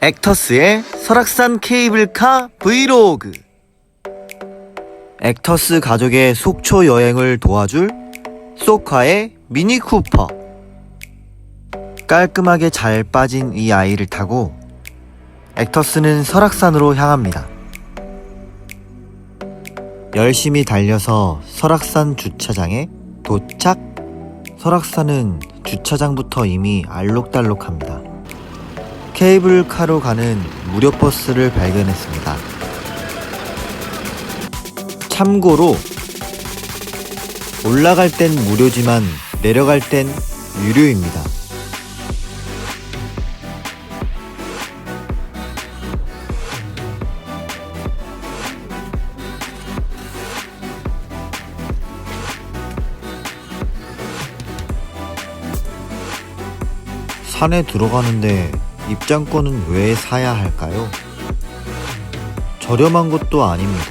액터스의 설악산 케이블카 브이로그 액터스 가족의 속초 여행을 도와줄 소카의 미니 쿠퍼 깔끔하게 잘 빠진 이 아이를 타고 액터스는 설악산으로 향합니다. 열심히 달려서 설악산 주차장에 도착! 설악산은 주차장부터 이미 알록달록합니다. 케이블카로 가는 무료 버스를 발견했습니다. 참고로 올라갈 땐 무료지만 내려갈 땐 유료입니다. 산에 들어가는데 입장권은 왜 사야 할까요? 저렴한 것도 아닙니다.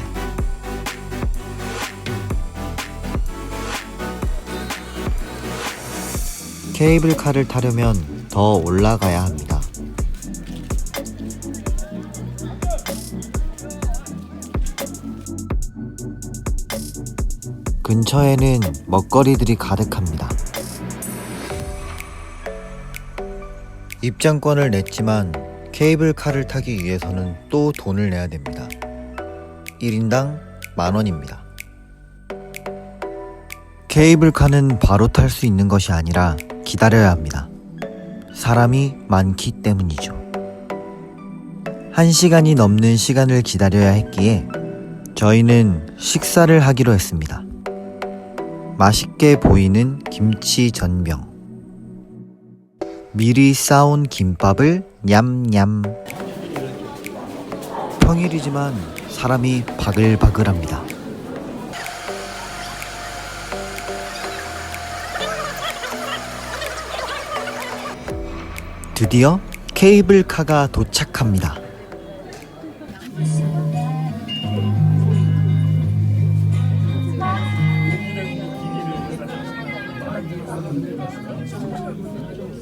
케이블카를 타려면 더 올라가야 합니다. 근처에는 먹거리들이 가득합니다. 입장권을 냈지만 케이블카를 타기 위해서는 또 돈을 내야 됩니다. 1인당 만 원입니다. 케이블카는 바로 탈 수 있는 것이 아니라 기다려야 합니다. 사람이 많기 때문이죠. 한 시간이 넘는 시간을 기다려야 했기에 저희는 식사를 하기로 했습니다. 맛있게 보이는 김치 전병. 미리 싸온 김밥을 냠냠. 평일이지만 사람이 바글바글합니다. 드디어 케이블카가 도착합니다.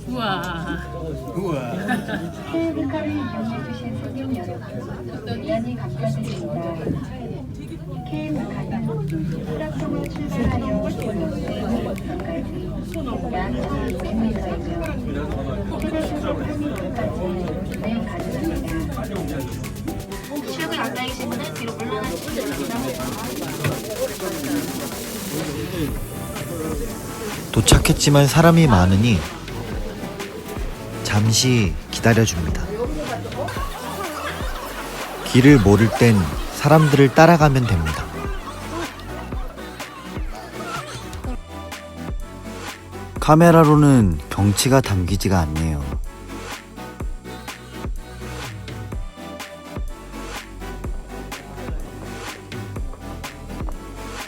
우와. 케이블카를 이용해주신 손님 여러분, 미안히 감사드립니다. 케이블카는 수락동을 출발하여 곳까지 약 100m이며 휴게소에서 3m까지 진행 가능합니다. 출구 앉아 계신 분은 뒤로 물러나시면 됩니다. 도착했지만 사람이 많으니 잠시 기다려줍니다. 길을 모를 땐 사람들을 따라가면 됩니다. 카메라로는 경치가 담기지가 않네요.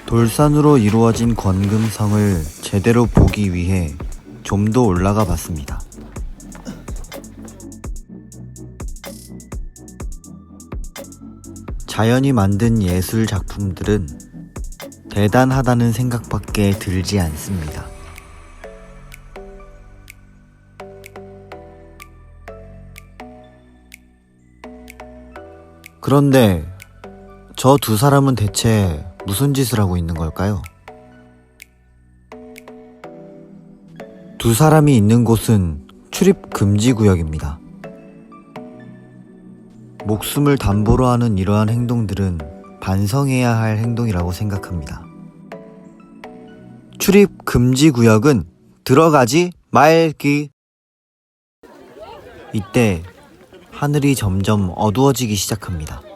돌산으로 이루어진 권금성을 제대로 보기 위해 좀 더 올라가 봤습니다. 자연이 만든 예술 작품들은 대단하다는 생각밖에 들지 않습니다. 그런데 저 두 사람은 대체 무슨 짓을 하고 있는 걸까요? 두 사람이 있는 곳은 출입 금지 구역입니다. 목숨을 담보로 하는 이러한 행동들은 반성해야 할 행동이라고 생각합니다. 출입 금지 구역은 들어가지 말기. 이때 하늘이 점점 어두워지기 시작합니다.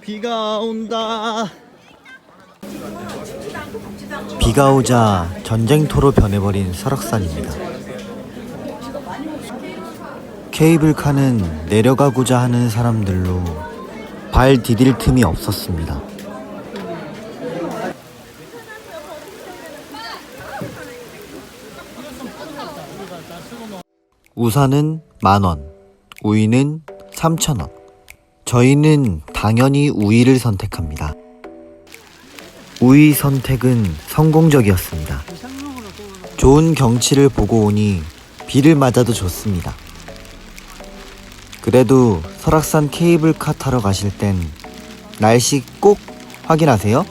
비가 온다. 비가 오자 전쟁터로 변해버린 설악산입니다. 케이블카는 내려가고자 하는 사람들로 발 디딜 틈이 없었습니다. 우산은 만원, 우유는 3천원. 저희는 당연히 우위를 선택합니다. 우위 선택은 성공적이었습니다. 좋은 경치를 보고 오니 비를 맞아도 좋습니다. 그래도 설악산 케이블카 타러 가실 땐 날씨 꼭 확인하세요.